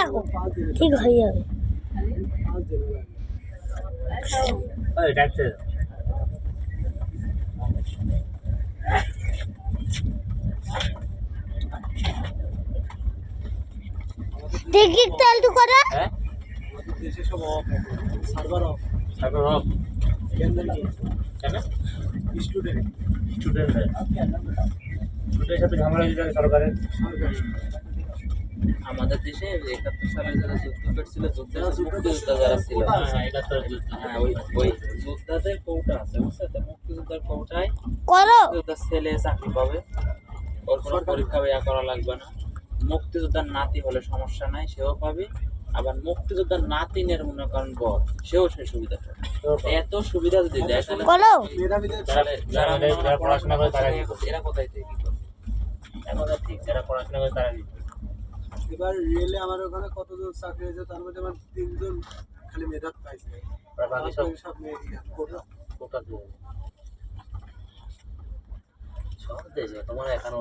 রাখো ঠিক হয়ে যাবে দেখি আলটু করে। হ্যাঁ? দেশে সব অফ সার্ভার অফ রব কেন কেন স্টুডেন্ট স্টুডেন্টের সাথে ঝামেলা হয়েছে সরকারের। আমাদের দেশে একাত্তর সালে যারা যুদ্ধ করছিল যুদ্ধের মুক্তিযোদ্ধা যারা ছিল। হ্যাঁ হ্যাঁ ওই ওই যোদ্ধাদের কৌটা আছে বুঝছ তো মুক্তিযোদ্ধার কৌটায় মুক্তিযোদ্ধার ছেলে চাকরি পাবে। ওর কোনো পরীক্ষা করা লাগবে না। মুক্তিযোদ্ধার নাতি হলে সমস্যা নাই সেও পাবে। আবার মুক্তিযোদ্ধার নাতিনের মনে করেন বর সেও সেই সুবিধা পাবে। এত সুবিধা যদি দেয় তাহলে মেধাবীদের তাহলে যারা যারা যারা পড়াশোনা করে তারা এরা কোথায় থেকে কি করবে? এখন ঠিক যারা পড়াশোনা করে তারা? এবার রিয়েলে আমার ওখানে কতজন চাকরি হয়েছে তার মধ্যে আমার তিনজন খালি মেধাত পাইছে। সব? মেয়ে কোটা তোমার এখানে